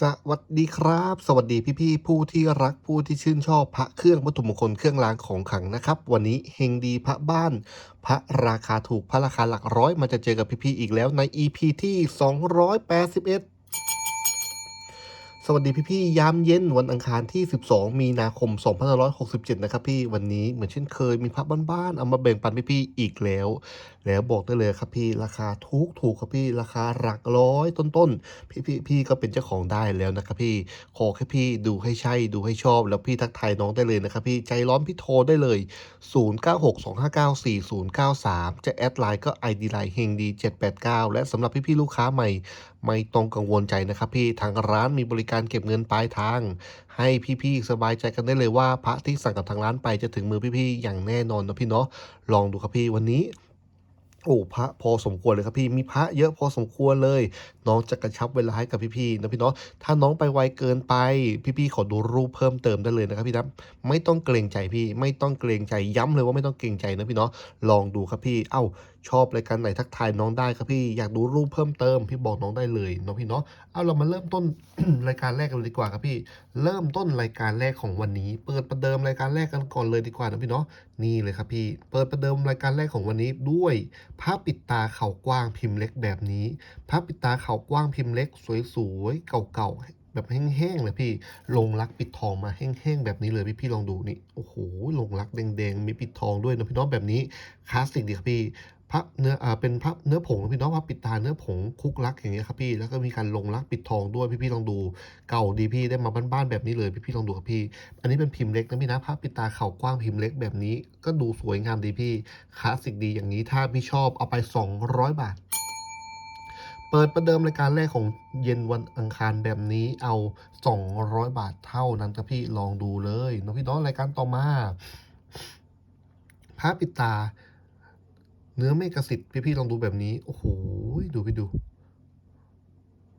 สวัสดีครับ สวัสดีพี่ๆผู้ที่รักผู้ที่ชื่นชอบพระเครื่องวัตถุมงคลเครื่องรางของขลังนะครับ วันนี้เฮงดีพระบ้าน พระราคาถูกพระราคาหลักร้อยมันจะเจอกับพี่ๆอีกแล้วใน EP ที่ 281สวัสดีพี่ๆยามเย็นวันอังคารที่ 12 มีนาคม 2567 นะครับพี่วันนี้เหมือนเช่นเคยมีพระบ้านๆเอามาแบ่งปันพี่ๆอีกแล้ว แล้วบอกได้เลยครับพี่ราคาถูกถูกครับพี่ราคาหลักร้อยต้นๆพี่พี่พี่ก็เป็นเจ้าของได้แล้วนะครับพี่ขอแค่พี่ดูให้ใช่ดูให้ชอบ แล้วพี่ทักทายน้องได้เลยนะครับพี่ใจร้อนพี่โทรได้เลย 0962594093 จะแอดไลน์ก็ ID ไลน์เฮงดี789 และสำหรับพี่พี่ๆลูกค้าใหม่ไม่ต้องกังวลใจนะครับพี่ทางร้านมีบริการเก็บเงินปลายทาง ให้พี่ๆสบายใจกันได้เลยว่าพระที่สั่งกับทางร้านไปจะถึงมือพี่ๆอย่างแน่นอนนะพี่เนาะลองดูครับพี่วันนี้ โอ้พระพอสมควรเลยครับพี่มีพระเยอะพอสมควรเลย น้องจะกระชับเวลาให้กับพี่ๆนะพี่เนาะถ้าน้องไปไวเกินไป พี่ๆขอดูรูปเพิ่มเติมได้เลยนะครับพี่นะไม่ต้องเกรงใจพี่ ไม่ต้องเกรงใจย้ำเลยว่าไม่ต้องเกรงใจนะพี่เนาะลองดูครับพี่ เอ้า ชอบรายการไหนทักทายน้องได้ครับพี่อยากดูรูปเพิ่มเติมพี่บอกน้องได้เลยเนาะพี่เนาะเอาเรามาเริ่มต้น รายการแรกกันดีกว่าครับพี่ เริ่มต้นรายการแรกของวันนี้ เปิดประเดิมรายการแรกกันก่อนเลยดีกว่านะพี่เนาะนี่เลยครับพี่ เปิดประเดิมรายการแรกของวันนี้ด้วยผ้าปิดตาเขากว้างพิมพ์เล็กแบบนี้ผ้าปิดตาเขากว้างพิมพ์เล็ก สวยๆเก่าๆ แบบแห้งๆเลยพี่ลงรักปิดทองมาแห้งๆแบบนี้เลยพี่พี่ลองดูนี่โอ้โหลงรักแดงๆมีปิดทองด้วยนะพี่น้องแบบนี้คลาสสิกดีครับพี่พับเนื้ออ่าเป็นพับเนื้อผงนะพี่น้องพับปิดตาเนื้อผงคุกลักอย่างเงี้ยครับพี่แล้วก็มีการลงลักปิดทองด้วยพี่พี่ลองดู เก่าดีพี่ได้มาบ้านๆแบบนี้เลยพี่พี่ลองดูครับพี่ อันนี้เป็นพิมพ์เล็กนะพี่นะพับปิดตาเข่ากว้างพิมพ์เล็กแบบนี้ ก็ดูสวยงามดีพี่คลาสสิกดีอย่างนี้ถ้าพี่ชอบเอาไป 200 บาท เปิดประเดิมรายการแรกของเย็นวันอังคารแบบนี้เอา 200 บาทเท่านั้นครับพี่ลองดูเลยนะพี่น้องรายการต่อมาพระปิดตา เนื้อเมฆสิทธิ์พี่ๆลองดูแบบนี้ โอ้โหดูพี่ดู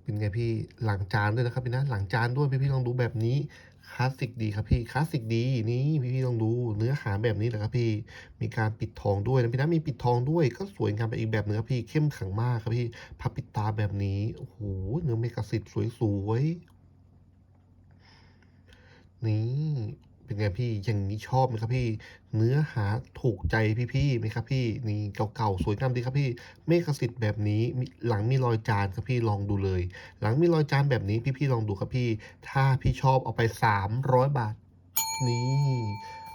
เป็นไงพี่หลังจานด้วยนะครับพี่นะหลังจานด้วยพี่ๆลองดูแบบนี้ คลาสสิกดีครับพี่คลาสสิกดีนี่พี่ๆลองดูเนื้อหาแบบนี้แหละครับพี่มีการปิดทองด้วยนะพี่นะมีปิดทองด้วย ก็สวยงามไปอีกแบบนึงครับพี่เข้มขังมากครับพี่พับปิดตาแบบนี้โอ้โหเนื้อเมฆสิทธิ์สวยๆนี่ เป็นไงพี่อย่างนี้ชอบไหมครับพี่ เนื้อหาถูกใจพี่ๆไหมครับพี่นี่เก่าๆสวยงามดีครับพี่ เมฆสิทธิ์แบบนี้หลังมีรอยจานครับพี่ลองดูเลย หลังมีรอยจานแบบนี้พี่ๆลองดูครับพี่ ถ้าพี่ชอบเอาไป 300 บาท นี่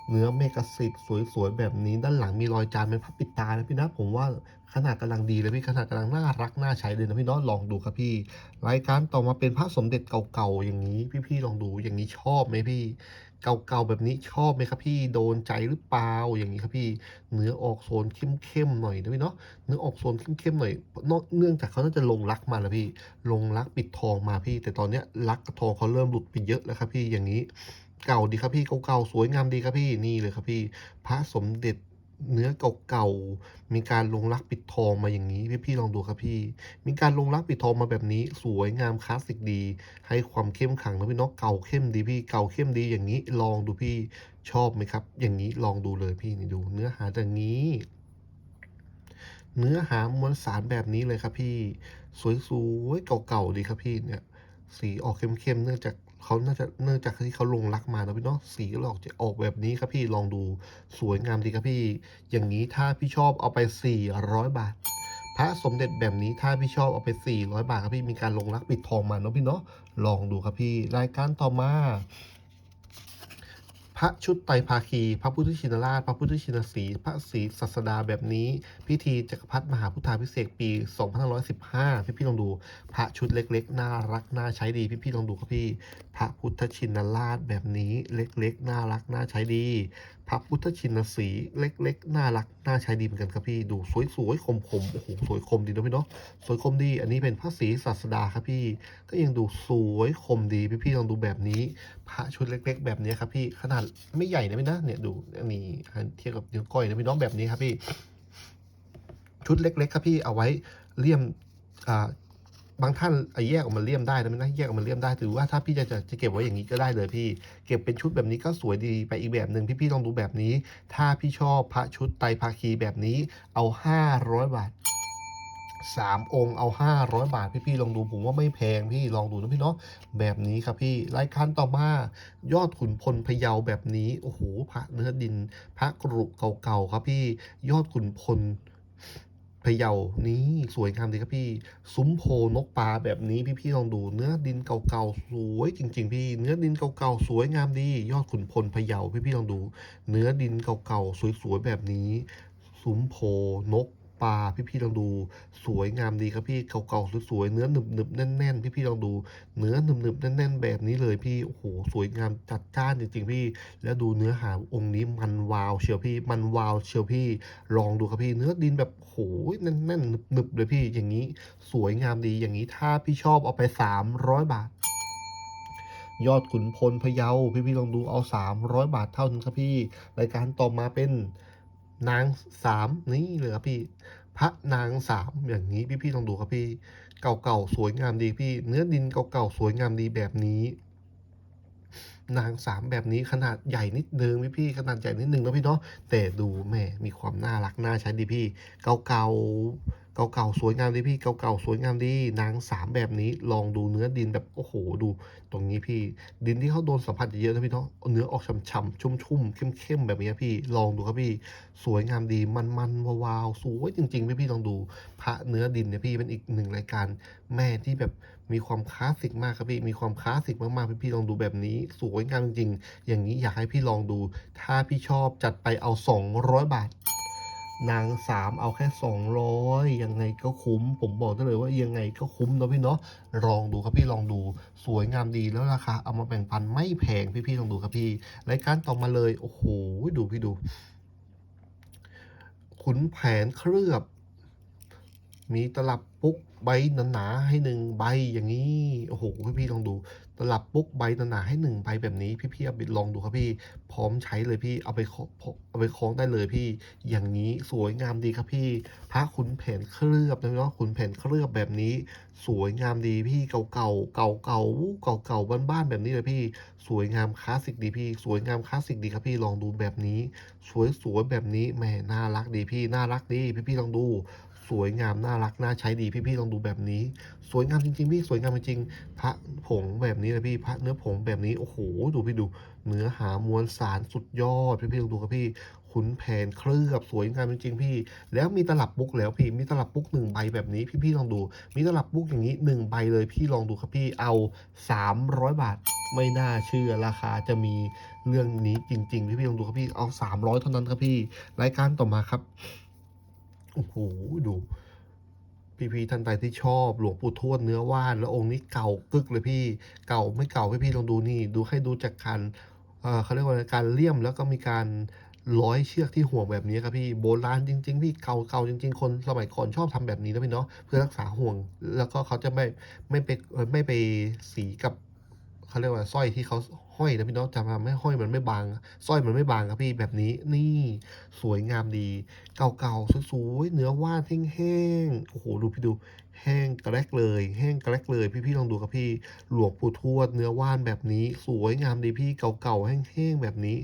เนื้อเมฆสิทธิ์สวยๆแบบนี้ ด้านหลังมีรอยจานเป็นพับปิดตานะพี่นะผมว่าขนาดกำลังดีเลยพี่ขนาดกำลังน่ารักน่าใช้เลยนะพี่น้องลองดูครับพี่ รายการต่อมาเป็นพระสมเด็จเก่าๆอย่างนี้ พี่ๆลองดูอย่างนี้ชอบไหมพี่ เก่าๆแบบนี้ชอบไหมครับพี่โดนใจหรือเปล่าอย่างนี้ครับพี่เนื้อออกโซนเข้มๆหน่อยนะพี่เนาะเนื้อออกโซนเข้มๆหน่อยนอกเนื่องจากเขาน่าจะลงรักมาแล้วพี่ ลงรักปิดทองมาพี่ แต่ตอนเนี้ยรักกับทองเขาเริ่มหลุดไปเยอะแล้วครับพี่อย่างนี้เก่าดีครับพี่เก่าๆสวยงามดีครับพี่นี่เลยครับพี่ พระสมเด็จ เนื้อเก่าๆ มีการลงรักปิดทองมาอย่างนี้ พี่ๆลองดูครับพี่ มีการลงรักปิดทองมาแบบนี้ สวยงามคลาสสิกดี ให้ความเข้มขังนะพี่เนาะเก่าเข้มดีพี่เก่าเข้มดีอย่างนี้ลองดูพี่ชอบไหมครับ อย่างนี้ลองดูเลยพี่นี่ดูเนื้อหาอย่างนี้เนื้อหามวลสารแบบนี้เลยครับพี่ สวยๆเก่าๆดีครับพี่เนี่ย สีออกเข้มๆเนื่องจาก เขาน่าจะเนื่องจากที่เขาลงรักมานะพี่เนาะสีก็ออกจะออกแบบนี้ครับพี่ลองดูสวยงามดีครับพี่ อย่างนี้ถ้าพี่ชอบเอาไป 400 บาท พระสมเด็จแบบนี้ถ้าพี่ชอบเอาไป 400 บาทครับพี่มีการลงรักปิดทองมาเนาะพี่เนาะลองดูครับพี่ รายการต่อมาพระชุดไตรภาคี พระพุทธชินราช พระพุทธชินสี พระศรีศัสดาแบบนี้ พิธีจักรพรรดิมหาพุทธาพิเศษกปี 2515 พี่พี่ลองดู พระชุดเล็กๆ น่ารัก น่าใช้ดี พี่พี่ลองดูครับพี่พระพุทธชินราชแบบนี้เล็กๆ น่ารัก น่าใช้ดี พระพุทธชินสีเล็ก ๆ น่ารัก น่าใช้ดีเหมือนกันครับพี่ ดูสวยๆ คมๆ โอ้โห สวยคมดีนะพี่เนาะ สวยคมดี อันนี้เป็นพระศรีศัสดาครับพี่ ก็ยังดูสวยคมดี พี่ๆ ลองดูแบบนี้ พระชุดเล็ก ๆ แบบนี้ครับพี่ ขนาดไม่ใหญ่นะพี่นะ เนี่ยดูอันนี้เทียบกับนิ้วก้อยนะพี่น้องแบบนี้ครับพี่ ชุดเล็ก ๆ ครับพี่ เอาไว้เลี่ยม อ่า บางท่านเอาแยกออกมาเลี่ยมได้นะไม่นะแยกออกมาเลี่ยมได้ถือว่าถ้าพี่จะจะจะเก็บไว้อย่างนี้ก็ได้เลยพี่ เก็บเป็นชุดแบบนี้ก็สวยดีไปอีกแบบหนึ่งพี่ๆลองดูแบบนี้ ถ้าพี่ชอบพระชุดไตรภาคีแบบนี้เอา 500 บาทสามองค์เอาห้าร้อยบาท พี่ๆลองดูผมว่าไม่แพงพี่ลองดูนะพี่เนาะแบบนี้ครับพี่รายการต่อมายอดขุนพลพยาวแบบนี้โอ้โหพระเนื้อดิน พระกรุเก่าๆครับพี่ยอดขุนพละเยานี่สวยงามดีครับพี่ ซุ้มโพนกปลาแบบนี้พี่พี่ๆลองดูเนื้อดินเก่าๆสวยจริง ๆ พี่ เนื้อดินเก่าๆสวยงามดี ยอดขุนพลพะเยาพี่พี่ๆลองดู เนื้อดินเก่าๆสวยๆแบบนี้ ซุ้มโพนก ปลาพี่ๆลองดูสวยงามดีครับพี่เก่าๆสวยๆเนื้อหนึบๆแน่นๆพี่ๆลองดู เนื้อหนึบๆแน่นๆ แบบนี้เลยพี่โอ้โหสวยงามจัดจ้านจริงๆพี่ แล้วดูเนื้อหาองค์นี้มันวาวเชียวพี่ มันวาวเชียวพี่ ลองดูครับพี่ เนื้อดินแบบโหยแน่นๆหนึบๆเลยพี่อย่างนี้สวยงามดีอย่างนี้ถ้าพี่ชอบเอาไป 300 บาทยอดขุนพลพะเยาพี่พี่ๆลองดูเอา 300 บาทเท่านั้นครับพี่ รายการต่อมาเป็น นางสามนี่เลยครับพี่ พระนางสามอย่างนี้พี่พี่ลองดูครับพี่ เก่าๆสวยงามดีพี่ เนื้อดินเก่าๆสวยงามดีแบบนี้ นางสามแบบนี้ขนาดใหญ่นิดนึงพี่พี่ๆขนาดใหญ่นิดนึงนะพี่เนาะแต่ดูแม่มีความน่ารักน่าใช้ดีพี่ เก่าๆ เก่าๆสวยงามดีพี่เก่าๆสวยงามดีนางสามแบบนี้ลองดูเนื้อดินแบบโอ้โหดู ตรงนี้พี่ ดินที่เขาโดนสัมผัสเยอะนะพี่เนาะเนื้อออกฉ่ำๆชุ่มๆเข้มๆแบบนี้พี่ ลองดูครับพี่ สวยงามดีมันๆวาวๆสวยจริงๆพี่พี่ลองดู พระเนื้อดินเนี่ยพี่เป็นอีกหนึ่งรายการแม่ที่แบบมีความคลาสสิกมากครับพี่ มีความคลาสสิกมากๆ พี่พี่ๆลองดูแบบนี้ สวยงามจริงๆ อย่างนี้อยากให้พี่ลองดู ถ้าพี่ชอบจัดไปเอา 200 บาท นางสามเอาแค่200ยังไงก็คุ้ม ผมบอกได้เลยว่ายังไงก็คุ้มนะพี่เนาะลองดูครับพี่ลองดูสวยงามดีแล้วราคาเอามาแบ่งปันไม่แพงพี่พี่ๆลองดูครับพี่รายการต่อมาเลย โอ้โหดูพี่ดูขุนแผนเคลือบ มีตลับปุ๊กใบหนาๆให้หนึ่งใบอย่างนี้ โอ้โหพี่พี่ๆลองดู ตลับปุ๊กใบหนาๆให้หนึ่งใบแบบนี้พี่ๆเอาไปลองดูครับพี่พร้อมใช้เลยพี่เอาไปเอาไปคล้องได้เลยพี่ อย่างนี้สวยงามดีครับพี่พระขุนแผนเคลือบนะเนาะขุนแผนเคลือบแบบนี้ สวยงามดีพี่เก่าเก่าเก่าเก่าเก่าเก่าๆบ้านๆแบบนี้เลยพี่สวยงามคลาสสิกดีพี่ สวยงามคลาสสิกดีครับพี่ลองดูแบบนี้ สวยๆแบบนี้แหมน่ารักดีพี่น่ารักดีพี่ๆลองดู สวยงามน่ารักน่าใช้ดีพี่ๆลองดูแบบนี้ สวยงามจริงๆพี่สวยงามจริงๆพระผงแบบนี้เลยพี่พระเนื้อผงแบบนี้โอ้โหดูพี่ดูเนื้อหามวลสารสุดยอดพี่พี่ลองดูครับพี่ขุนแผนเคลือบสวยงามจริงๆพี่ แล้วมีตลับปุ๊กแล้วพี่มีตลับปุ๊กหนึ่งใบแบบนี้พี่พี่ลองดู มีตลับปุ๊กอย่างนี้หนึ่งใบเลยพี่ลองดูครับพี่เอาสามร้อยบาทไม่น่าเชื่อราคาจะมีเรื่องนี้จริงๆพี่พี่ลองดูครับพี่เอาสามร้อยเท่านั้นครับพี่รายการต่อมาครับ โอ้โหดูพี่ๆท่านใดที่ชอบหลวงปู่ทวดเนื้อว่าน แล้วองค์นี้เก่ากึกเลยพี่เก่าไม่เก่าพี่ๆลองดูนี่ดูให้ดูจากการเขาเรียกว่าการเลี่ยมแล้วก็มีการร้อยเชือกที่ห่วงแบบนี้ครับพี่โบราณจริง ๆ พี่เก่าๆจริง ๆ คนสมัยก่อนชอบทำแบบนี้นะพี่เนาะเพื่อรักษาห่วง แล้วก็เขาจะไม่ไม่ไปไม่ไปสีกับเขาเรียกว่าสร้อยที่เขา ห้อยนะพี่เนาะจำทำให้ห้อยมันไม่บางสร้อยมันไม่บางครับพี่แบบนี้นี่สวยงามดี เก่าๆสวยๆเนื้อว่านแห้งๆโอ้โหดูพี่ดูแห้งกระแลกเลย แห้งกระแลกเลย พี่ๆลองดูครับพี่หลวงปู่ทวดเนื้อว่านแบบนี้ สวยงามดีพี่เก่าๆแห้งๆแบบนี้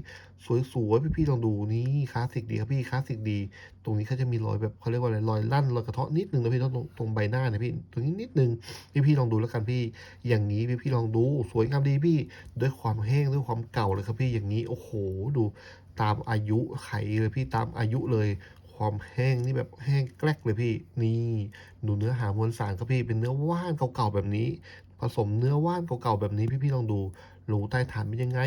สวยๆ พี่ๆลองดูนี่คลาสสิกดีครับพี่คลาสสิกดี ตรงนี้เขาจะมีรอยแบบเขาเรียกว่าอะไรรอยลั่นรอยกระเทาะนิดนึงนะพี่ตรงตรงใบหน้าเนี่ยพี่ตรงนี้นิดนึงพี่ๆลองดูแล้วกันพี่ อย่างนี้พี่ๆลองดูสวยงามดีพี่ ด้วยความแห้งด้วยความเก่าเลยครับพี่อย่างนี้โอ้โหดูตามอายุไขเลยพี่ตามอายุเลยความแห้งนี่แบบแห้งแกลกเลยพี่ นี่ดูเนื้อหามวลสารครับพี่ เป็นเนื้อว่านเก่าๆแบบนี้ ผสมเนื้อว่านเก่าๆแบบนี้พี่ๆลองดูหรูใต้ฐานเป็นยังไง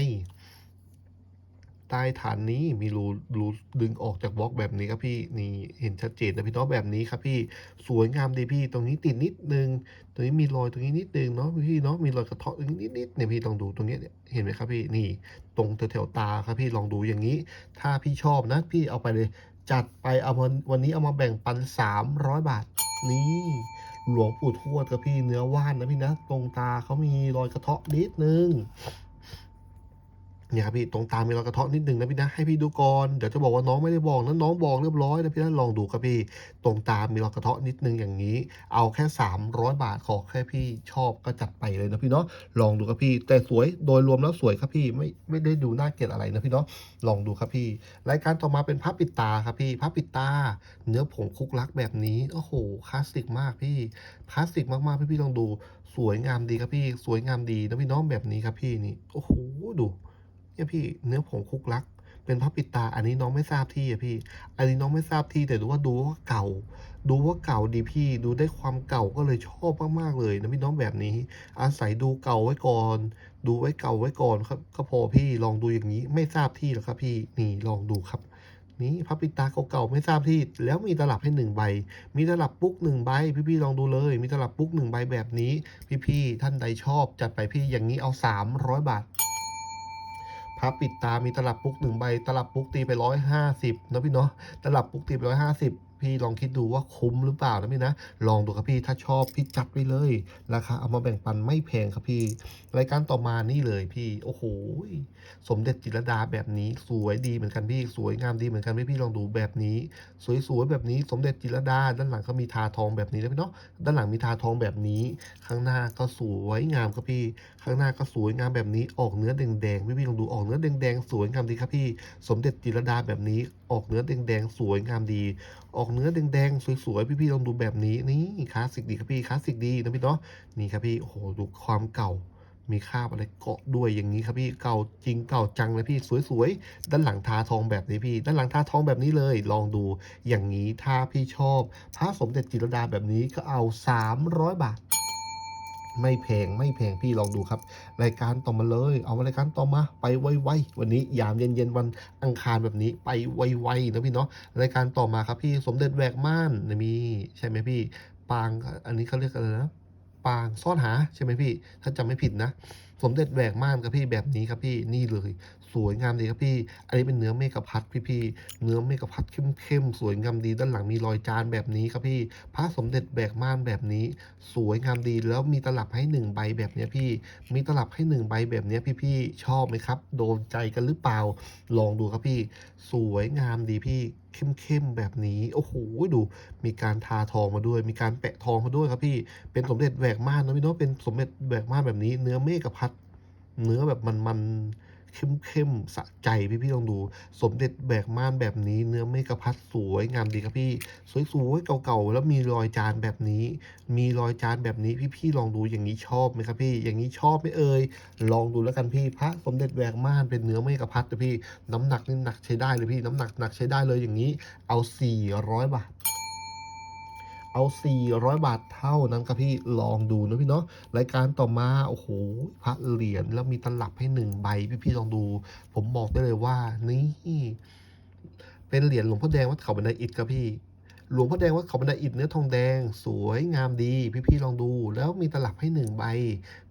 ใต้ฐานนี้มีรูรูดึงออกจากบล็อกแบบนี้ครับพี่นี่เห็นชัดเจนนะพี่เนาะแบบนี้ครับพี่สวยงามดีพี่ตรงนี้ติดนิดนึง ตรงนี้มีรอยตรงนี้นิดนึงเนาะพี่เนาะมีรอยกระเทาะตรงนี้นิดๆเนี่ยพี่ลองดูตรงนี้เนี่ยเห็นไหมครับพี่นี่ ตรงแถวๆตาครับพี่ลองดูอย่างนี้ ถ้าพี่ชอบนะพี่เอาไปเลยจัดไปเอาวันวันนี้เอามาแบ่งปัน 300 บาทนี่หลวงปู่ทวดครับพี่เนื้อว่านนะพี่นะ ตรงตาเขามีรอยกระเทาะนิดนึง เนี่ยครับพี่ตรงตามมีรอยกระเทาะนิดหนึ่งนะพี่นะให้พี่ดูก่อนเดี๋ยวจะบอกว่าน้องไม่ได้บอกนะน้องบอกเรียบร้อยนะพี่นะลองดูครับพี่ตรงตามมีรอยกระเทาะนิดหนึ่งอย่างนี้ เอาแค่ 300 บาทขอแค่พี่ชอบก็จัดไปเลยนะพี่เนาะลองดูครับพี่ แต่สวยโดยรวมแล้วสวยครับพี่ไม่ไม่ได้ดูน่าเกลียดอะไรนะพี่เนาะลองดูครับพี่ รายการต่อมาเป็นพับปิดตาครับพี่พับปิดตา เนื้อผงคุกลักแบบนี้โอ้โหคลาสสิกมากพี่คลาสสิกมากๆพี่พี่ลองดูสวยงามดีครับพี่ สวยงามดีนะพี่น้องแบบนี้ครับพี่นี่โอ้โหดู เนี่ยพี่เนื้อผงคุกลัก เป็นพับปิตา อันนี้น้องไม่ทราบที่อะพี่ อันนี้น้องไม่ทราบที่แต่ดูว่าดูว่าเก่า ดูว่าเก่าดีพี่ ดูได้ความเก่าก็เลยชอบมากๆเลยนะพี่น้องแบบนี้ อาศัยดูเก่าไว้ก่อน ดูไว้เก่าไว้ก่อนครับก็พอพี่ลองดูอย่างนี้ไม่ทราบที่หรอกครับพี่นี่ลองดูครับนี่พับปิตาเก่าๆไม่ทราบที่แล้วมีตลับให้หนึ่งใบ มีตลับปุ๊กหนึ่งใบ พี่ๆลองดูเลย มีตลับปุ๊กหนึ่งใบแบบนี้ พี่ๆท่านใดชอบจัดไปพี่อย่างนี้เอา 300 บาท พับปิดตา มีตลับปุ๊กหนึ่งใบ ตลับปุ๊กตีไปร้อยห้าสิบนะพี่เนาะ ตลับปุ๊กตีไปร้อยห้าสิบพี่ลองคิดดูว่าคุ้มหรือเปล่านะพี่นะ ลองดูครับพี่ถ้าชอบพี่จัดไปเลยราคาเอามาแบ่งปันไม่แพงครับพี่ รายการต่อมานี่เลยพี่โอ้โหสมเด็จจิรดาแบบนี้สวยดีเหมือนกันพี่สวยงามดีเหมือนกันพี่พี่ลองดูแบบนี้ สวยๆแบบนี้สมเด็จจิรดา ด้านหลังก็มีทาทองแบบนี้นะพี่เนาะด้านหลังมีทาทองแบบนี้ ข้างหน้าก็สวยงามครับพี่ ข้างหน้าก็สวยงามแบบนี้ออกเนื้อแดงๆพี่พี่ลองดูออกเนื้อแดงๆสวยงามดีครับพี่สมเด็จจิรดาแบบนี้ ออกเนื้อแดงๆสวยงามดี ออกเนื้อแดงๆสวยๆพี่ๆลองดูแบบนี้นี่คลาสสิกดีครับพี่คลาสสิกดีนะพี่เนาะนี่ครับพี่โอ้โหดูความเก่ามีคราบอะไรเกาะด้วยอย่างนี้ครับพี่เก่าจริงเก่าจังเลยพี่สวยๆ ด้านหลังทาทองแบบนี้พี่ ด้านหลังทาทองแบบนี้เลย ลองดูอย่างนี้ถ้าพี่ชอบพระสมเด็จจิรดาแบบนี้ก็เอา 300 บาท ไม่แพงไม่แพงพี่ลองดูครับ รายการต่อมาเลย เอารายการต่อมา ไปไวๆวันนี้ยามเย็นๆวันอังคารแบบนี้ไปไวๆนะพี่เนาะรายการต่อมาครับพี่สมเด็จแหวกม่านนะมีใช่ไหมพี่ ปางอันนี้เขาเรียกอะไรนะปางซ่อนหาใช่ไหมพี่ ถ้าจำไม่ผิดนะ สมเด็จแหวกม่านครับพี่แบบนี้ครับพี่นี่เลย สวยงามดีครับพี่ อันนี้เป็นเนื้อเมกะพัดพี่พี่ๆเนื้อเมกะพัดเข้มๆสวยงามดีด้านหลังมีรอยจานแบบนี้ครับพี่ พระสมเด็จแบกม่านแบบนี้ สวยงามดีแล้วมีตลับให้หนึ่งใบแบบนี้พี่ มีตลับให้หนึ่งใบแบบนี้ยพี่ๆชอบไหมครับ โดนใจกันหรือเปล่า ลองดูครับพี่ สวยงามดีพี่เข้มๆแบบนี้ โอ้โหดูมีการทาทองมาด้วย มีการแปะทองมาด้วยครับพี่ เป็นสมเด็จแหวกม่านนะพี่เนาะเป็นสมเด็จแหวกม่านแบบนี้ เนื้อเมฆพัด เนื้อแบบมันๆ เข้มๆสะใจพี่พี่ลองดู สมเด็จแบกม่านแบบนี้ เนื้อเมฆพัดสวยงามดีครับพี่สวยๆเก่าๆแล้วมีรอยจานแบบนี้ มีรอยจานแบบนี้พี่ๆลองดูอย่างนี้ชอบไหมครับพี่ อย่างนี้ชอบไหมเอ่ยลองดูแล้วกันพี่พระสมเด็จแหวกม่านเป็นเนื้อเมฆพัดนะพี่ น้ำหนักนี่หนักใช้ได้เลยพี่น้ำหนักหนักใช้ได้เลยอย่างนี้ เอา 400 บาท เอา 400 บาทเท่านั้นครับพี่ลองดูนะพี่เนาะรายการต่อมาโอ้โหพระเหรียญแล้วมีตลับให้หนึ่งใบพี่ๆลองดู ผมบอกได้เลยว่านี่เป็นเหรียญหลวงพ่อแดงวัดเขาบันไดอิฐครับพี่หลวงพ่อแดงวัดเขาบันไดอิฐเนื้อทองแดง สวยงามดี พี่ๆลองดู แล้วมีตลับให้หนึ่งใบ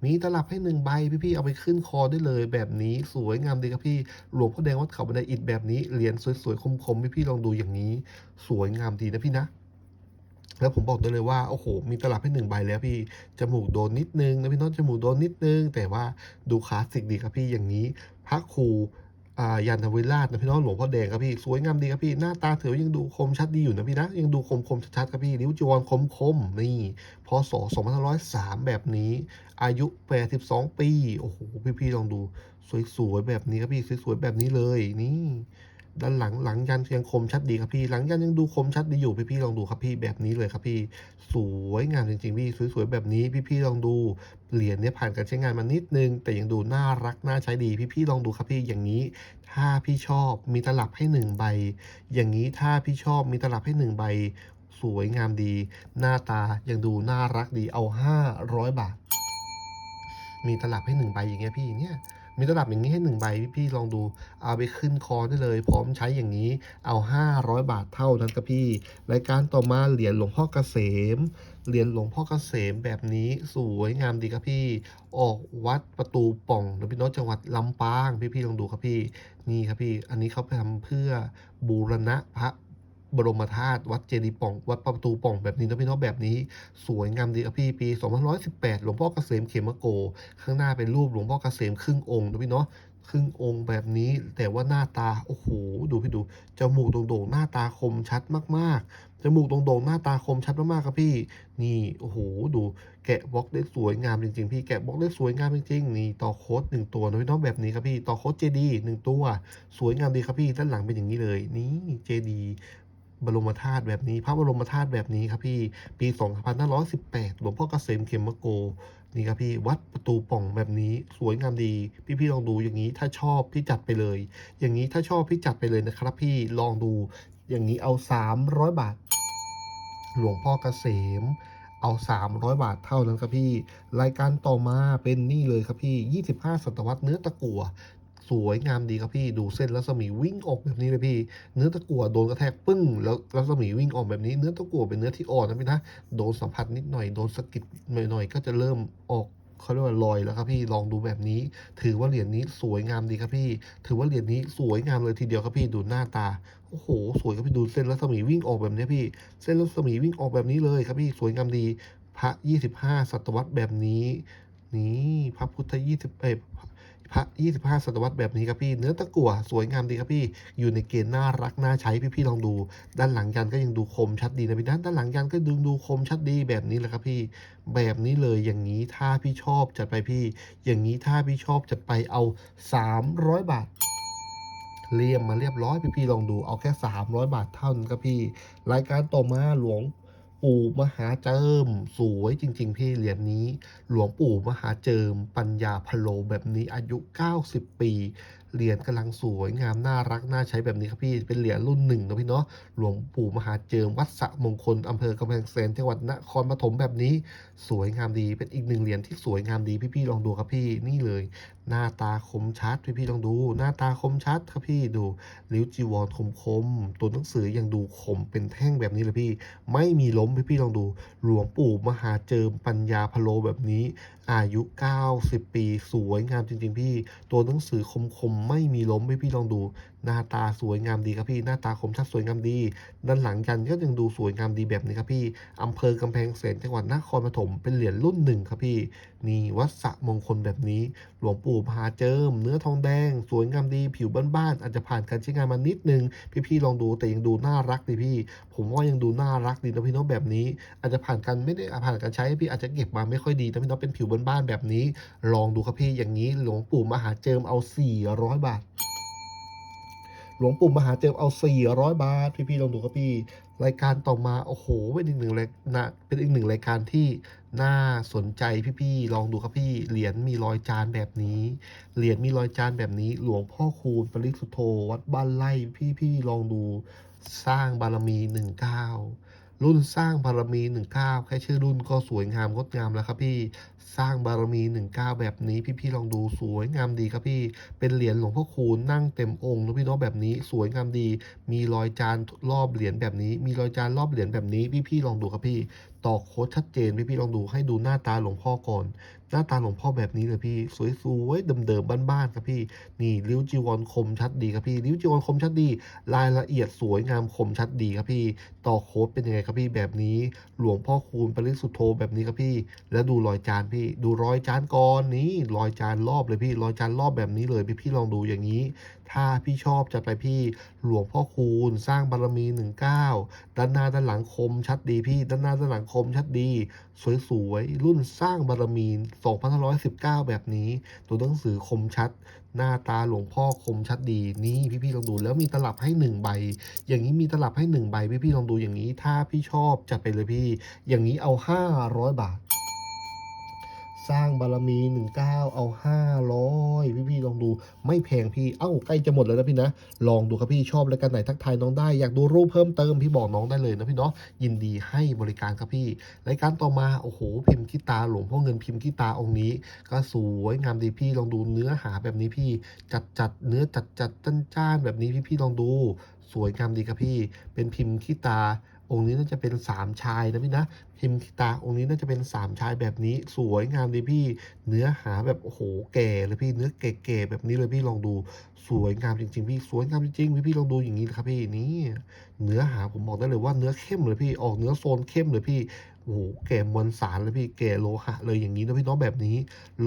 มีตลับให้หนึ่งใบ พี่ๆเอาไปขึ้นคอได้เลยแบบนี้สวยงามดีครับพี่หลวงพ่อแดงวัดเขาบันไดอิฐแบบนี้เหรียญสวยๆคมๆพี่ๆลองดูอย่างนี้ สวยงามดีนะพี่นะ แล้วผมบอกได้เลยว่าโอ้โหมีตลับให้หนึ่งใบแล้วพี่จมูกโดนนิดนึงนะพี่น้องจมูกโดนนิดนึง แต่ว่าดูคลาสสิกดีครับพี่อย่างนี้พระครูอ่ายันทวิราชนะพี่น้องหลวงพ่อแดงครับพี่สวยงามดีครับพี่หน้าตาถือยังดูคมชัดดีอยู่นะพี่นะยังดูคมคมชัดๆครับพี่นิ้วจีวรคมคมๆนี่พศ2503 แบบนี้ อายุ 82 ปี โอ้โหพี่ๆลองดู สวยๆแบบนี้ครับพี่สวยๆแบบนี้เลยนี่ ด้านหลังหลังยันยังคมชัดดีครับพี่ หลังยันยังดูคมชัดดีอยู่พี่พี่ลองดูครับพี่แบบนี้เลยครับพี่ สวยงามจริงๆพี่สวยๆแบบนี้พี่พี่ลองดูเหรียญเนี่ยผ่านการใช้งานมานิดนึง แต่ยังดูน่ารักน่าใช้ดีพี่พี่ลองดูครับพี่อย่างนี้ ถ้าพี่ชอบมีตลับให้หนึ่งใบ อย่างนี้ถ้าพี่ชอบมีตลับให้หนึ่งใบ สวยงามดี หน้าตายังดูน่ารักดีเอาห้าร้อยบาท มีตลับให้หนึ่งใบอย่างเงี้ยพี่เนี่ย มีตลับอย่างนี้ให้หนึ่งใบพี่ๆลองดู เอาไปขึ้นคอได้เลย พร้อมใช้อย่างนี้เอา 500 บาทเท่านั้นครับพี่ รายการต่อมาเหรียญหลวงพ่อเกษมเหรียญหลวงพ่อเกษมแบบนี้สวยงามดีครับพี่ ออกวัดประตูป่องนพี่น้องจังหวัดลำปางพี่ๆลองดูครับพี่นี่ครับพี่ อันนี้เขาไปทำเพื่อบูรณะพระ บรมธาตุวัดเจดีย์ป่อง วัดประตูป่องแบบนี้นะพี่เนาะแบบนี้ สวยงามดีครับพี่ปี2518 หลวงพ่อเกษมเขมโก ข้างหน้าเป็นรูปหลวงพ่อเกษมครึ่งองค์นะพี่เนาะครึ่งองค์แบบนี้แต่ว่าหน้าตาโอ้โหดูพี่ดูจมูกโด่งๆหน้าตาคมชัดมากๆจมูกโด่งๆหน้าตาคมชัดมากๆครับพี่ นี่โอ้โหดูแกะบล็อกได้สวยงามจริงๆ พี่แกะบล็อกได้สวยงามจริงๆนี่ต่อโค้ดหนึ่งตัวนะพี่น้องแบบนี้ครับพี่ต่อโค้ดเจดีหนึ่งตัว สวยงามดีครับพี่ด้านหลังเป็นอย่างนี้เลย นี่เจดี บรมธาตุแบบนี้ พระบรมธาตุแบบนี้ครับพี่ปี 2518 หลวงพ่อเกษมเขมโกนี่ครับพี่วัดประตูป่องแบบนี้สวยงามดี พี่ๆลองดูอย่างนี้ถ้าชอบพี่จัดไปเลย อย่างนี้ถ้าชอบพี่จัดไปเลยนะครับ พี่ลองดูอย่างนี้เอา 300 บาท หลวงพ่อเกษมเอา 300 บาทเท่านั้นครับพี่ รายการต่อมาเป็นนี่เลยครับพี่ 25 ศตวรรษเนื้อตะกั่ว สวยงามดีครับพี่ดูเส้นรัศมีวิ่งออกแบบนี้เลยพี่ เนื้อตะกั่วโดนกระแทกปึ้ง แล้วรัศมีวิ่งออกแบบนี้เนื้อตะกั่วเป็นเนื้อที่อ่อนนะพี่นะโดนสัมผัสนิดหน่อยโดนสะกิดหน่อยๆก็จะเริ่มออกเขาเรียกว่าลอยแล้วครับพี่ลองดูแบบนี้ ถือว่าเหรียญนี้สวยงามดีครับพี่ ถือว่าเหรียญนี้สวยงามเลยทีเดียวครับพี่ดูหน้าตาโอ้โหสวยครับพี่ดูเส้นรัศมีวิ่งออกแบบนี้พี่ เส้นรัศมีวิ่งออกแบบนี้เลยครับพี่สวยงามดีพระ 25 ศตวรรษแบบนี้ นี่พระพุทธ20เอ้ย พระ 25 ศตวรรษแบบนี้ครับพี่ เนื้อตะกั่วสวยงามดีครับพี่ อยู่ในเกณฑ์น่ารักน่าใช้พี่ๆลองดู ด้านหลังยันก็ยังดูคมชัดดีนะพี่ด้านด้านหลังยันก็ดูดูคมชัดดีแบบนี้แหละครับพี่ แบบนี้เลยอย่างนี้ถ้าพี่ชอบจัดไปพี่ อย่างนี้ถ้าพี่ชอบจัดไปเอา 300 บาทเรียมมาเรียบร้อยพี่ๆลองดูเอาแค่ 300 บาทเท่านั้นครับพี่ รายการต่อมาหลวง ปู่มหาเจิม สวยจริง ๆ พี่เหรียญนี้ หลวงปู่มหาเจิม ปัญญาพะโลแบบนี้อายุ 90 ปีเหรียญกำลังสวยงามน่ารักน่าใช้แบบนี้ครับพี่เป็นเหรียญรุ่นหนึ่งนะพี่เนาะหลวงปู่มหาเจิมวัดสะมงคลอำเภอกำแพงแสนจังหวัดนครปฐมแบบนี้ สวยงามดีเป็นอีกหนึ่งเหรียญที่สวยงามดีพี่ๆลองดูครับพี่นี่เลย หน้าตาคมชัดพี่พี่ลองดู หน้าตาคมชัดครับพี่ดูริ้วจีวรคมคมๆตัวหนังสือยังดูคมเป็นแท่งแบบนี้เลยพี่ ไม่มีล้มพี่พี่ลองดู หลวงปู่มหาเจิมปัญญาพะโลแบบนี้ อายุ 90 ปี สวยงามจริง ๆ พี่ ตัวหนังสือคมๆไม่มีล้มพี่พี่ลองดูหน้าตาสวยงามดีครับพี่หน้าตาคมชัดสวยงามดี ด้านหลังยันก็ยังดูสวยงามดีแบบนี้ครับพี่อำเภอกำแพงแสนจังหวัดนครปฐมเป็นเหรียญรุ่นหนึ่งครับพี่นี่วัดสะมงคลแบบนี้ หลวงปู่มหาเจิม เนื้อทองแดง สวยงามดีผิวบ้านๆอาจจะผ่านการใช้งานมานิดนึง พี่ๆลองดูแต่ยังดูน่ารักดีพี่ ผมว่ายังดูน่ารักดีนะพี่น้องแบบนี้ อาจจะผ่านการไม่ได้ผ่านการใช้พี่อาจจะเก็บมาไม่ค่อยดีนะพี่น้องเป็นผิวบ้านๆแบบนี้ ลองดูครับพี่อย่างนี้หลวงปู่มหาเจิมเอา 400 บาท หลวงปู่มหาเจิมเอา 400 บาท พี่ๆลองดูครับพี่ รายการต่อมา โอ้โห เป็นอีกหนึ่งรายนะเป็นอีกหนึ่งรายการที่น่าสนใจพี่ๆลองดูครับพี่ เหรียญมีรอยจานแบบนี้ เหรียญมีรอยจานแบบนี้ หลวงพ่อคูณปริสุทโธวัดบ้านไร่พี่ๆลองดูสร้างบารมี 19 รุ่นสร้างบารมี 19 แค่ชื่อรุ่นก็สวยงามงดงามแล้วครับพี่ สร้างบารมี 19 แบบนี้พี่ๆลองดูสวยงามดีครับพี่ เป็นเหรียญหลวงพ่อคูณนั่งเต็มองค์นะพี่น้องแบบนี้สวยงามดี มีรอยจานรอบเหรียญแบบนี้ มีรอยจานรอบเหรียญแบบนี้พี่ๆลองดูครับพี่ ต่อโค้ดชัดเจนพี่ๆลองดูให้ดูหน้าตาหลวงพ่อก่อน หน้าตาหลวงพ่อแบบนี้เลยพี่ สวยๆเดิมๆบ้านๆครับพี่ นี่ริ้วจีวรคมชัดดีครับพี่ริ้วจีวรคมชัดดี รายละเอียดสวยงามคมชัดดีครับพี่ ต่อโค้ดเป็นยังไงครับพี่แบบนี้ หลวงพ่อคูณปริสุทธโธแบบนี้ครับพี่ แล้วดูรอยจานพี่ ดูรอยจานก่อนนี่รอยจานรอบเลยพี่รอยจานรอบแบบนี้เลยพี่พี่ลองดูอย่างนี้ ถ้าพี่ชอบจัดไปพี่หลวงพ่อคูณ สร้างบารมี 19 ด้านหน้าด้านหลังคมชัดดีพี่ด้านหน้าด้านหลังคมชัดดี สวยๆ รุ่นสร้างบารมี2519 แบบนี้ ตัวหนังสือคมชัด หน้าตาหลวงพ่อคมชัดดีนี่พี่ๆลองดูแล้วมีตลับให้ 1 ใบ อย่างนี้มีตลับให้ 1 ใบพี่ๆลองดูอย่างนี้ ถ้าพี่ชอบจัดไปเลยพี่ อย่างนี้เอา 500 บาท สร้างบารมี19เอา500พี่พี่ๆลองดูไม่แพงพี่เอ้าใกล้จะหมดแล้วนะพี่นะ ลองดูครับพี่ชอบรายการไหนทักทายน้องได้ อยากดูรูปเพิ่มเติมพี่บอกน้องได้เลยนะพี่เนาะยินดีให้บริการครับพี่รายการต่อมาโอ้โห พิมพ์ขี้ตาหลวงพ่อเงินพิมพ์ขี้ตาองค์นี้ ก็สวยงามดีพี่ลองดูเนื้อหาแบบนี้พี่ จัดจัดเนื้อจัดจัดจ้านจ้านแบบนี้พี่พี่ๆลองดู สวยงามดีครับพี่ เป็นพิมพ์ขี้ตา องค์นี้น่าจะเป็นสามชายนะพี่นะพิมพ์ตาองค์นี้น่าจะเป็นสามชายแบบนี้สวยงามดีพี่ เนื้อหาแบบโอ้โหแก่เลยพี่เนื้อแก่ๆแบบนี้เลยพี่ลองดูสวยงามจริง ๆ พี่สวยงามจริงๆพี่พี่ลองดูอย่างนี้นะครับพี่นี่เนื้อหาผมบอกได้เลยว่าเนื้อเข้มเลยพี่ออกเนื้อโซนเข้มเลยพี่ โอ้โหแก่มวลสารเลยพี่แก่โลหะเลยอย่างนี้นะพี่น้องแบบนี้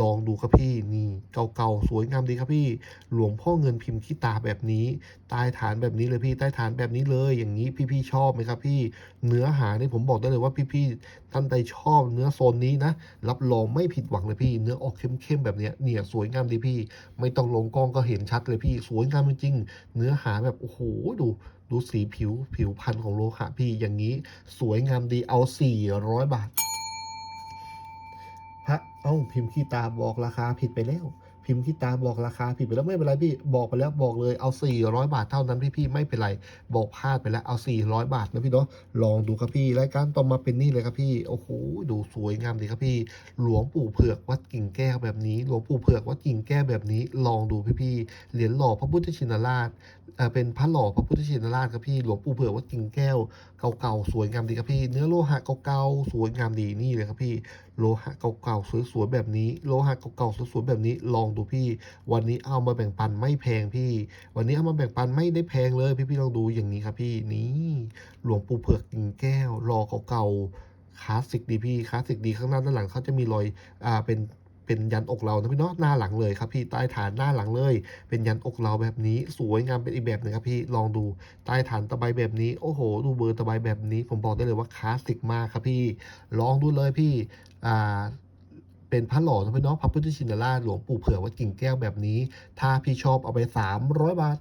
ลองดูครับพี่นี่เก่าๆสวยงามดีครับพี่ หลวงพ่อเงินพิมพ์ขี้ตาแบบนี้ใต้ฐานแบบนี้เลยพี่ใต้ฐานแบบนี้เลยอย่างนี้พี่ๆชอบไหมครับพี่เนื้อหานี่ผมบอกได้เลยว่าพี่ๆ ท่านใดชอบเนื้อโซนนี้นะ รับรองไม่ผิดหวังเลยพี่ เนื้อออกเข้มๆแบบเนี้ยเนี่ยสวยงามดีพี่ ไม่ต้องลงกล้องก็เห็นชัดเลยพี่ สวยงามจริงเนื้อหาแบบโอ้โหดูดูสีผิวผิวพันธุ์ของโลหะพี่อย่างนี้ สวยงามดีเอา 400 บาทพระเอ้าพิมพ์ขี้ตาบอกราคาผิดไปแล้ว พิมพ์ขี้ตาบอกราคาผิดไปแล้วไม่เป็นไรพี่บอกไปแล้วบอกเลยเอา 400 บาทเท่านั้นพี่พี่ไม่เป็นไร บอกพลาดไปแล้วเอา 400 บาทนะพี่เนาะลองดูครับพี่รายการต่อมาเป็นนี่เลยครับพี่โอ้โหดูสวยงามดีครับพี่ หลวงปู่เผือกวัดกิ่งแก้วแบบนี้ หลวงปู่เผือกวัดกิ่งแก้วแบบนี้ ลองดูพี่พี่เหรียญหล่อพระพุทธชินราช เอ่อเป็นพระหล่อพระพุทธชินราชครับพี่หลวงปู่เผือกวัดกิ่งแก้วเก่าๆสวยงามดีครับพี่ เนื้อโลหะเก่าๆสวยงามดีนี่เลยครับพี่ โลหะเก่าๆสวยๆแบบนี้ โลหะเก่าๆสวยๆแบบนี้ลองดูพี่ วันนี้เอามาแบ่งปันไม่แพงพี่ วันนี้เอามาแบ่งปันไม่ได้แพงเลยพี่ๆลองดูอย่างนี้ครับพี่นี่หลวงปู่เผือกกิ่งแก้วรอเก่าๆคลาสสิกดีพี่คลาสสิกดีข้างหน้าด้านหลังเขาจะมีรอยอ่าเป็น เป็นยันอกเรานะพี่เนาะหน้าหลังเลยครับพี่ใต้ฐานหน้าหลังเลย เป็นยันอกเราแบบนี้สวยงามเป็นอีกแบบนึงครับพี่ลองดูใต้ฐานตะไบแบบนี้โอ้โห ดูเบอร์ตะไบแบบนี้ ผมบอกได้เลยว่าคลาสสิกมากครับพี่ลองดูเลยพี่อ่าเป็นพระหล่อนะพี่เน้องพระพุทธชินราชหลวงปู่เผื่อวัดกิ่งแก้วแบบนี้ ถ้าพี่ชอบเอาไปสามร้อยบาท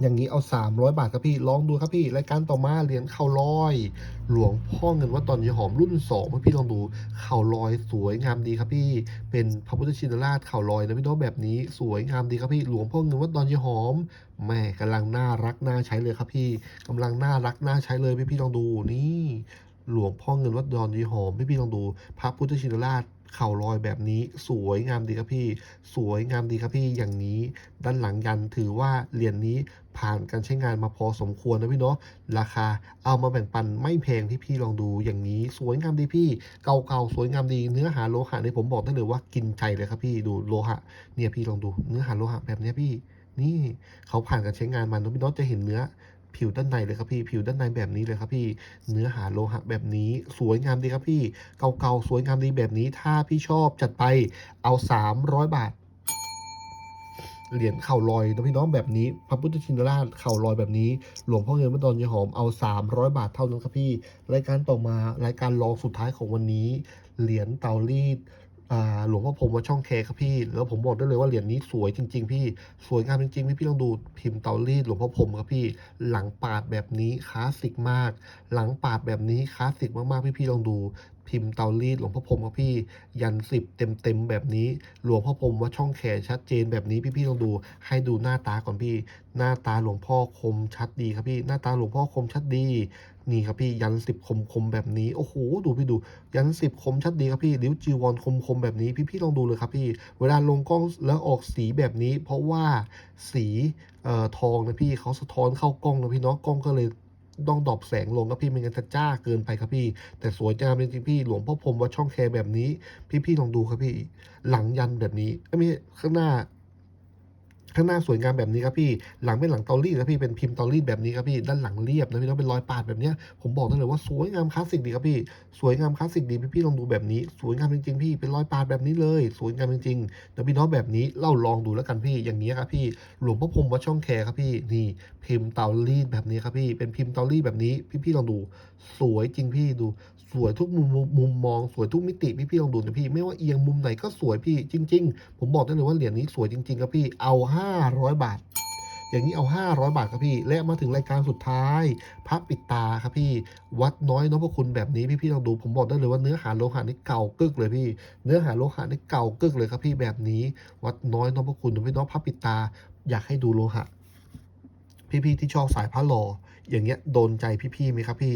อย่างนี้เอา 300 บาทครับพี่ ลองดูครับพี่รายการต่อมาเหรียญเข่าลอย หลวงพ่อเงินวัดตอนยีหอมรุ่น2พี่ลองดูเข่าลอยสวยงามดีครับพี่ เป็นพระพุทธชินราชเข่าลอยนะพี่น้องแบบนี้สวยงามดีครับพี่ หลวงพ่อเงินวัดตอนยีหอมแม่กำลังน่ารักน่าใช้เลยครับพี่กำลังน่ารักน่าใช้เลยพี่พี่ลองดูนี่หลวงพ่อเงินวัดดอนยีหอมพี่พี่ลองดู พระพุทธชินราช เข่าลอยแบบนี้ สวยงามดีครับพี่ สวยงามดีครับพี่อย่างนี้ ด้านหลังยันถือว่าเหรียญนี้ผ่านการใช้งานมาพอสมควรนะพี่เนาะราคาเอามาแบ่งปันไม่แพงที่พี่ลองดูอย่างนี้ สวยงามดีพี่ เก่าๆสวยงามดีเนื้อหาโลหะเนี่ยผมบอกได้เลยว่ากินใจเลยครับพี่ดูโลหะ เนี่ยพี่ลองดูเนื้อหาโลหะแบบนี้พี่ นี่เขาผ่านการใช้งานมานะพี่เนาะจะเห็นเนื้อ ผิวด้านในเลยครับพี่ ผิวด้านในแบบนี้เลยครับพี่ เนื้อหาโลหะแบบนี้ สวยงามดีครับพี่ เก่าๆ สวยงามดีแบบนี้ ถ้าพี่ชอบจัดไป เอา 300 บาท เหรียญเข่าลอยนะพี่น้องแบบนี้ พระพุทธชินราชเข่าลอยแบบนี้ หลวงพ่อเงินวัดดอนยหอม เอา 300 บาทเท่านั้นครับพี่ รายการต่อมา รายการรองสุดท้ายของวันนี้ เหรียญเตารีด หลวงพ่อพรมวัดช่องแคครับพี่ แล้วผมบอกได้เลยว่าเหรียญนี้สวยจริง ๆ พี่สวยงามจริงๆพี่พี่ลองดูพิมพ์เตารีดหลวงพ่อพรมครับพี่ หลังปาดแบบนี้คลาสสิกมาก หลังปาดแบบนี้คลาสสิกมากๆพี่พี่ลองดูพิมพ์เตารีดหลวงพ่อพรมครับพี่ ยันสิบเต็มเต็มๆแบบนี้ หลวงพ่อพรมว่าช่องแขนชัดเจนแบบนี้พี่พี่ลองดู ให้ดูหน้าตาก่อนพี่ หน้าตาหลวงพ่อคมชัดดีครับพี่ หน้าตาหลวงพ่อคมชัดดี นี่ครับพี่ยันสิบคมคมแบบนี้โอ้โหดูพี่ดูยันสิบคมชัดดีครับพี่ริ้วจีวรคมคมแบบนี้พี่พี่ลองดูเลยครับพี่ เวลาลงกล้องแล้วออกสีแบบนี้ เพราะว่าสีเอ่อทองนะพี่เขาสะท้อนเข้ากล้องนะพี่เนาะกล้องก็เลยต้องดอปแสงลงครับพี่ไม่งั้นจะจ้าเกินไปครับพี่ แต่สวยงามจริงๆพี่หลวงพ่อพรมวัดช่องแคแบบนี้ พี่พี่ลองดูครับพี่ หลังยันแบบนี้เอ้ยไม่ใช่ข้างหน้า ข้างหน้าสวยงามแบบนี้ครับพี่ หลังเป็นหลังเตารีดครับพี่เป็นพิมพ์เตารีดแบบนี้ครับพี่ ด้านหลังเรียบนะพี่แล้วเป็นรอยปาดแบบนี้ผมบอกได้เลยว่าสวยงามคลาสสิกดีครับพี่ สวยงามคลาสสิกดีพี่พี่ลองดูแบบนี้ สวยงามจริงๆพี่ เป็นรอยปาดแบบนี้เลย สวยงามจริงๆนะพี่น้องแบบนี้เล่าลองดูแล้วกันพี่ อย่างนี้ครับพี่ หลวงพ่อพรมวัดช่องแคครับพี่ นี่ พิมพ์เตารีดแบบนี้ครับพี่ เป็นพิมพ์เตารีดแบบนี้ พี่พี่ลองดู สวยจริงพี่ดู สวยทุกมุมมุมมอง สวยทุกมิติพี่พี่ลองดูนะพี่ ไม่ว่าเอียงมุมไหนก็สวยพี่จริง ๆ ผมบอกได้เลยว่าเหรียญนี้สวยจริงๆครับพี่ เอา500 บาท อย่างนี้เอา 500 บาทครับพี่ และมาถึงรายการสุดท้ายพระปิดตาครับพี่ วัดน้อยนพคุณแบบนี้พี่พี่ลองดูผมบอกได้เลยว่าเนื้อหาโลหะนี่เก่ากึกเลยพี่ เนื้อหาโลหะนี่เก่ากึกเลยครับพี่แบบนี้ วัดน้อยนพคุณพี่น้องพระปิดตา อยากให้ดูโลหะพี่ๆที่ชอบสายพระหล่ออย่างเงี้ยโดนใจพี่ๆไหมครับพี่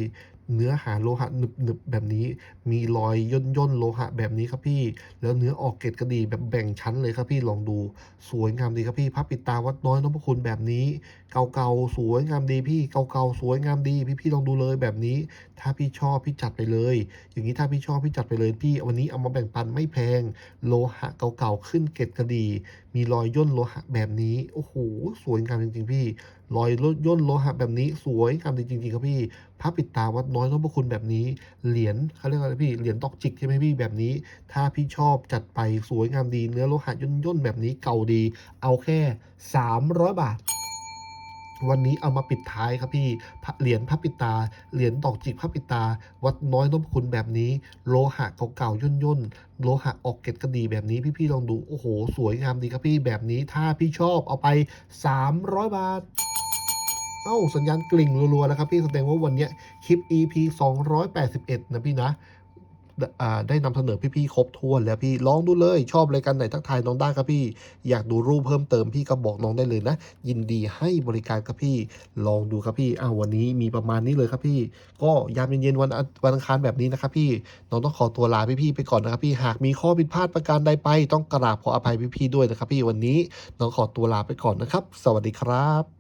เนื้อหาโลหะหนึบๆแบบนี้ มีรอยย่นๆโลหะแบบนี้ครับพี่ แล้วเนื้อออกเกล็ดกระดี่แบบแบ่งชั้นเลยครับพี่ลองดู สวยงามดีครับพี่พระปิดตาวัดน้อยนพคุณแบบนี้ เก่าๆสวยงามดีพี่เก่าๆสวยงามดีพี่ๆลองดูเลยแบบนี้ ถ้าพี่ชอบพี่จัดไปเลย อย่างนี้ถ้าพี่ชอบพี่จัดไปเลยพี่วันนี้เอามาแบ่งปันไม่แพง โลหะเก่าๆขึ้นเกล็ดกระดี่มีรอยย่นโลหะแบบนี้โอ้โหสวยงามจริงๆพี่รอยย่นโลหะแบบนี้สวยงามจริงๆครับพี่ พระปิดตาวัดน้อยนพคุณแบบนี้ เหรียญเขาเรียกว่าอะไรพี่ เหรียญตอกจิกใช่ไหมพี่แบบนี้ ถ้าพี่ชอบจัดไปสวยงามดีเนื้อโลหะย่นๆแบบนี้เก่าดี เอาแค่ 300 บาท วันนี้เอามาปิดท้ายครับพี่พเหรียญพระปิดตา เหรียญดอกจิกพระปิดตา วัดน้อยนพคุณแบบนี้ โลหะเก่าๆย่นย่นโลหะออกเกล็ดกระดีแบบนี้พี่ๆลองดูโอ้โห สวยงามดีครับพี่แบบนี้ถ้าพี่ชอบเอาไป 300 บาท อ้าสัญญาณกลิ่งรัวๆแล้วครับพี่แสดงว่าวันนี้คลิป EP 281 นะพี่นะได้นำเสนอพี่ๆครบถ้วนแล้วพี่ลองดูเลยชอบรายการไหนทักทายน้องได้ครับพี่ อยากดูรูปเพิ่มเติมพี่ก็บอกน้องได้เลยนะ ยินดีให้บริการครับพี่ลองดูครับพี่อ้าววันนี้มีประมาณนี้เลยครับพี่ ก็ยามเย็นๆวันวันอังคารแบบนี้นะครับพี่น้องต้องขอตัวลาพี่ๆไปก่อนนะครับพี่หากมีข้อผิดพลาดประการใดไป ต้องกราบขออภัยพี่ๆด้วยนะครับพี่วันนี้น้องขอตัวลาไปก่อนนะครับ สวัสดีครับ